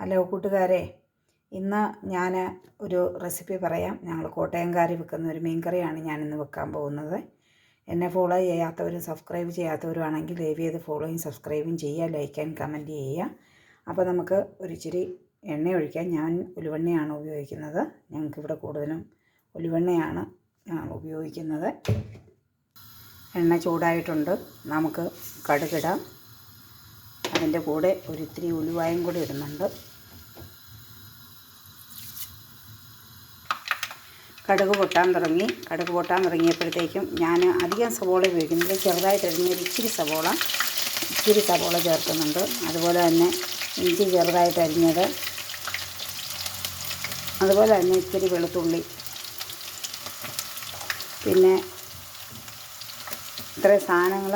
Hello കൂട്ടുകാരെ ഇന്ന് ഞാൻ ഒരു റെസിപ്പി പറയാം. ഞങ്ങൾ കോട്ടയംകാരി വെക്കുന്ന ഒരു മീൻകറിയാണ് ഞാനിന്ന് വെക്കാൻ പോകുന്നത്. എന്നെ ഫോളോ ചെയ്യാത്തവരും സബ്സ്ക്രൈബ് ചെയ്യാത്തവരും ആണെങ്കിൽ ദയവ് ചെയ്ത് ഫോളോയും സബ്സ്ക്രൈബും ചെയ്യുക ലൈക്ക് ആൻഡ് കമന്റ് ചെയ്യുക. അപ്പോൾ നമുക്ക് ഒരു ഇച്ചിരി എണ്ണ ഒഴിക്കാൻ ഞാൻ ഉലുവെണ്ണയാണ് ഉപയോഗിക്കുന്നത്. ഞങ്ങൾക്കിവിടെ കൂടുതലും ഉലുവെണ്ണയാണ് ഉപയോഗിക്കുന്നത്. എണ്ണ ചൂടായിട്ടുണ്ട്. നമുക്ക് കടുകിടാം. അതിന്റെ കൂടെ ഒരിത്തിരി ഉലുവായും കൂടി ഇടുന്നുണ്ട്. കടുക് പൊട്ടാൻ തുടങ്ങി. കടുക് പൊട്ടാൻ തുടങ്ങിയപ്പോഴത്തേക്കും ഞാൻ അധികം സവോള ഉപയോഗിക്കുന്നില്ല. ചെറുതായിട്ട് അരിഞ്ഞൊരു ഇച്ചിരി സവോള ഇച്ചിരി സവോള ചേർക്കുന്നുണ്ട്. അതുപോലെ തന്നെ ഇഞ്ചി ചെറുതായിട്ട് അരിഞ്ഞത് അതുപോലെ തന്നെ ഇച്ചിരി വെളുത്തുള്ളി. പിന്നെ ഇത്രയും സാധനങ്ങൾ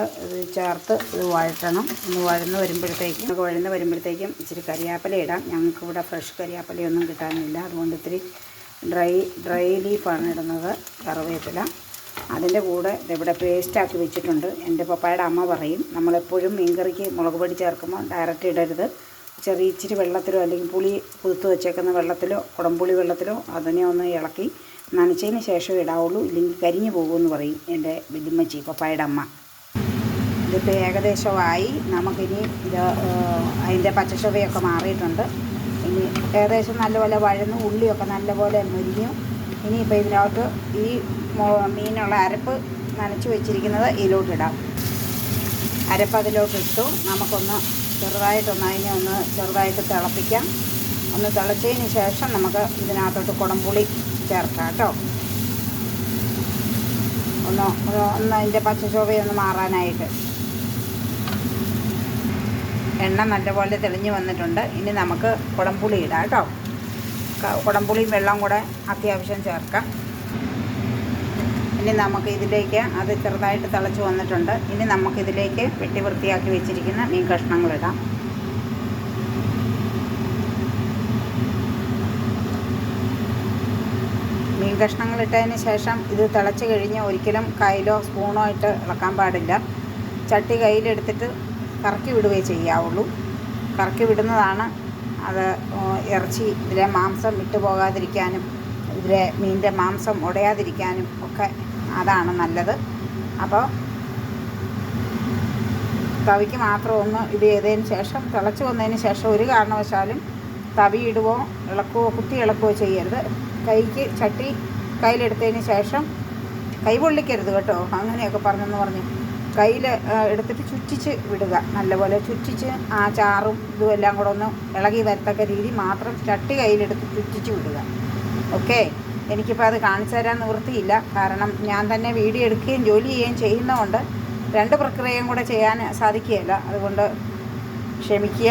ചേർത്ത് ഇത് വഴറ്റണം. ഒന്ന് വഴന്ന് വരുമ്പോഴത്തേക്കും നമുക്ക് വഴന്ന് വരുമ്പോഴത്തേക്കും ഇച്ചിരി കരിയാപ്പല ഇടാം. ഞങ്ങൾക്കിവിടെ ഫ്രഷ് കരിയാപ്പലയൊന്നും കിട്ടാനില്ല. അതുകൊണ്ട് ഇത്തിരി ഡ്രൈ ഡ്രൈ ലീഫാണ് ഇടുന്നത് കറിവേപ്പില. അതിന്റെ കൂടെ ഇതിവിടെ പേസ്റ്റാക്കി വെച്ചിട്ടുണ്ട്. എന്റെ പപ്പായുടെ അമ്മ പറയും നമ്മളെപ്പോഴും മീൻകറിക്ക് മുളക് പൊടി ചേർക്കുമ്പോൾ ഡയറക്റ്റ് ഇടരുത്. ചെറിയ ഇച്ചിരി വെള്ളത്തിലോ അല്ലെങ്കിൽ പുളി കുതിർത്ത് വെച്ചേക്കുന്ന വെള്ളത്തിലോ കുടംപുളി വെള്ളത്തിലോ അതിനെ ഒന്ന് ഇളക്കി നനച്ചതിന് ശേഷം ഇടാവുള്ളൂ. ഇല്ലെങ്കിൽ കരിഞ്ഞു പോകുമെന്ന് പറയും എന്റെ വലിയമ്മച്ചി പപ്പായുടെ അമ്മ. ഇതിപ്പോൾ ഏകദേശമായി നമുക്കിനി ഇത് അതിന്റെ പച്ചച്ചുവയൊക്കെ മാറിയിട്ടുണ്ട്. ഇനി ഏകദേശം നല്ലപോലെ വഴന്നു ഉള്ളിയൊക്കെ നല്ലപോലെ മുരിഞ്ഞു. ഇനിയിപ്പോൾ ഇതിനകത്ത് ഈ മീനുള്ള അരപ്പ് നനച്ച് വെച്ചിരിക്കുന്നത് ഇതിലോട്ടിടാം. അരപ്പ് അതിലോട്ടിട്ടു. നമുക്കൊന്ന് ചെറുതായിട്ടൊന്ന് അതിനെ ഒന്ന് ചെറുതായിട്ട് തിളപ്പിക്കാം. ഒന്ന് തിളച്ചതിന് ശേഷം നമുക്ക് ഇതിനകത്തോട്ട് കുടംപുളി ചേർക്കാം കേട്ടോ. ഒന്ന് ഒന്ന് അതിന്റെ പച്ചശോഭയൊന്ന് മാറാനായിട്ട്. എണ്ണ നല്ലപോലെ തെളിഞ്ഞു വന്നിട്ടുണ്ട്. ഇനി നമുക്ക് കുടംപുളി ഇടാം കേട്ടോ. കുടംപുളിയും വെള്ളം കൂടെ അത്യാവശ്യം ചേർക്കാം. ഇനി നമുക്ക് ഇതിലേക്ക് അത് ചെറുതായിട്ട് തിളച്ച് വന്നിട്ടുണ്ട്. ഇനി നമുക്കിതിലേക്ക് വെട്ടി വൃത്തിയാക്കി വെച്ചിരിക്കുന്ന മീൻ കഷ്ണങ്ങൾ ഇടാം മീൻ കഷ്ണങ്ങൾ ഇട്ടതിന് ശേഷം ഇത് തിളച്ച് കഴിഞ്ഞ് ഒരിക്കലും കയ്യിലോ സ്പൂണോ ഇട്ട് ഇളക്കാൻ പാടില്ല. ചട്ടി കയ്യിലെടുത്തിട്ട് കറക്കി വിടുകയേ ചെയ്യാവുള്ളൂ. കറക്കി വിടുന്നതാണ് അത് ഇറച്ചി ഇതിലെ മാംസം വിട്ടു പോകാതിരിക്കാനും ഇതിലെ മീനിന്റെ മാംസം ഉടയാതിരിക്കാനും ഒക്കെ അതാണ് നല്ലത്. അപ്പോൾ തവിക്ക് മാത്രം ഒന്ന് ഇത് ചെയ്തതിന് ശേഷം തിളച്ച് വന്നതിന് ശേഷം ഒരു കാരണവശാലും തവി ഇടുവോ ഇളക്കുവോ കുത്തി ഇളക്കുവോ ചെയ്യരുത്. കൈക്ക് ചട്ടി കയ്യിലെടുത്തതിന് ശേഷം കൈ പൊള്ളിക്കരുത് കേട്ടോ. അങ്ങനെയൊക്കെ പറഞ്ഞെന്ന് പറഞ്ഞു കയ്യിൽ എടുത്തിട്ട് ചുറ്റിച്ച് വിടുക. നല്ലപോലെ ചുറ്റിച്ച് ആ ചാറും ഇതും എല്ലാം കൂടെ ഒന്ന് ഇളകി വരത്തക്ക രീതി മാത്രം ചട്ടി കയ്യിലെടുത്ത് ചുറ്റിച്ച് വിടുക. ഓക്കെ. എനിക്കിപ്പോൾ അത് കാണിച്ചു തരാൻ നിവൃത്തിയില്ല. കാരണം ഞാൻ തന്നെ വീഡിയോ എടുക്കുകയും ജോലി ചെയ്യുകയും ചെയ്യുന്നതുകൊണ്ട് രണ്ട് പ്രക്രിയയും കൂടെ ചെയ്യാൻ സാധിക്കുകയില്ല. അതുകൊണ്ട് ക്ഷമിക്കുക.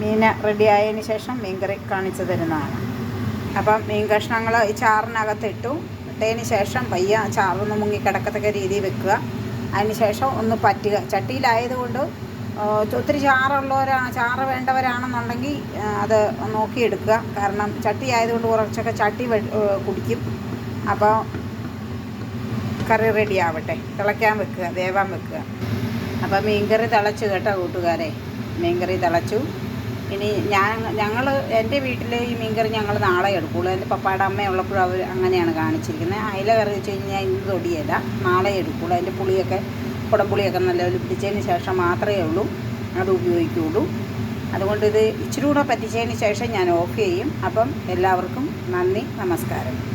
മീൻ റെഡി ആയതിന് ശേഷം മീൻകറി കാണിച്ചു തരുന്നതാണ്. അപ്പം മീൻ കഷ്ണങ്ങൾ ഈ ചാറിനകത്ത് ഇട്ടു ഇട്ടതിന് ശേഷം പയ്യ ചാറൊന്ന് മുങ്ങി കിടക്കത്തക്ക രീതിയിൽ വെക്കുക. അതിന് ശേഷം ഒന്ന് പറ്റുക. ചട്ടിയിലായതുകൊണ്ട് ഒത്തിരി ചാറുള്ളവരാ ചാറ് വേണ്ടവരാണെന്നുണ്ടെങ്കിൽ അത് നോക്കിയെടുക്കുക. കാരണം ചട്ടി ആയതുകൊണ്ട് കുറച്ചൊക്കെ ചട്ടി കുടിക്കും. അപ്പോൾ കറി റെഡി ആവട്ടെ. തിളയ്ക്കാൻ വെക്കുക വേവാൻ വെക്കുക. അപ്പോൾ മീൻകറി തിളച്ചു കേട്ടോ കൂട്ടുകാരെ. മീൻകറി തിളച്ചു. ഇനി ഞാൻ ഞങ്ങൾ എന്റെ വീട്ടിൽ ഈ മീൻകറി ഞങ്ങൾ നാളെ എടുക്കുള്ളൂ. എന്റെ പപ്പായുടെ അമ്മ ഉള്ളപ്പോഴും അവർ അങ്ങനെയാണ് കാണിച്ചിരിക്കുന്നത്. അയില കറി വെച്ച് കഴിഞ്ഞാൽ ഇന്ന് തൊടിയല്ല. നാളെ എടുക്കുള്ളൂ. അതിന്റെ പുളിയൊക്കെ കുടംപുളിയൊക്കെ നല്ലപോലെ പിടിച്ചതിന് ശേഷം മാത്രമേ ഉള്ളൂ. അത് ഉപയോഗിക്കുകയുള്ളൂ. അതുകൊണ്ട് ഇത് ഇച്ചിരി കൂടെ പറ്റിച്ചതിന് ശേഷം ഞാൻ ഓഫ് ചെയ്യും. അപ്പം എല്ലാവർക്കും നന്ദി നമസ്കാരം.